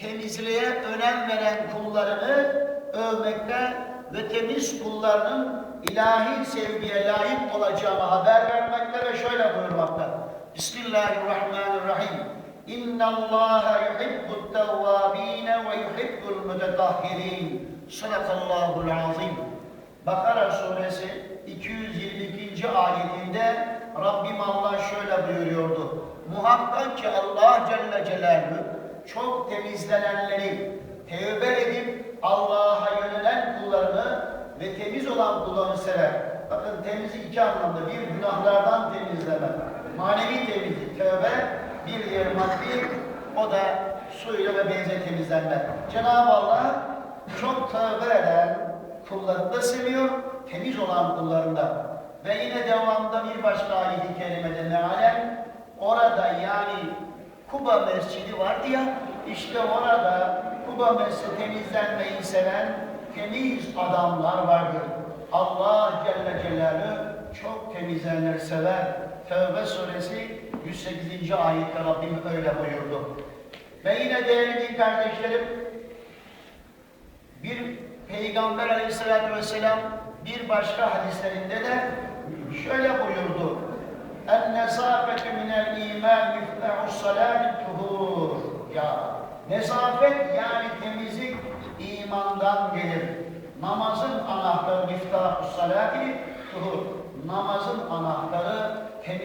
temizliğe önem veren kullarını övmekte ve temiz kullarının ilahi sevgiye layık olacağını haber vermekte ve şöyle buyurmakta. Bismillahirrahmanirrahim. İnna Allah yuhibbut tevvabin ve yuhibbul mutetahhirin. Sadakallahul azim. Bakara suresi 222. ayetinde Rabbim Allah şöyle buyuruyordu. Muhakkak ki Allah Celle Celaluhu çok temizlenenleri tevbe edip Allah'a yönelen kullarını ve temiz olan kullarını sever. Bakın temizlik iki anlamda. Bir günahlardan temizleme. Manevi temizlik, tövbe. Bir diğer maddi, o da suyla ve benzer temizlenme. Cenab-ı Allah çok tövbe eden kullarını da seviyor, temiz olan kullarını da. Ve yine devamında bir başka ayet-i kerimede mealen, orada yani Kuba Mescidi vardı ya, işte orada Kuba Mescidi temizlenmeyi seven temiz adamlar vardır. Allah Celle Celaluhu çok temizlenenleri sever. Tevbe suresi 108. ayette Rabbim öyle buyurdu. Ve yine değerli kardeşlerim, bir Peygamber aleyhissalatü vesselam bir başka hadislerinde de şöyle iman miftahus salat tuhur. Ya nesafet yani temizlik imandan gelir. Namazın anahtarı miftahus salati tuhur. Namazın anahtarı din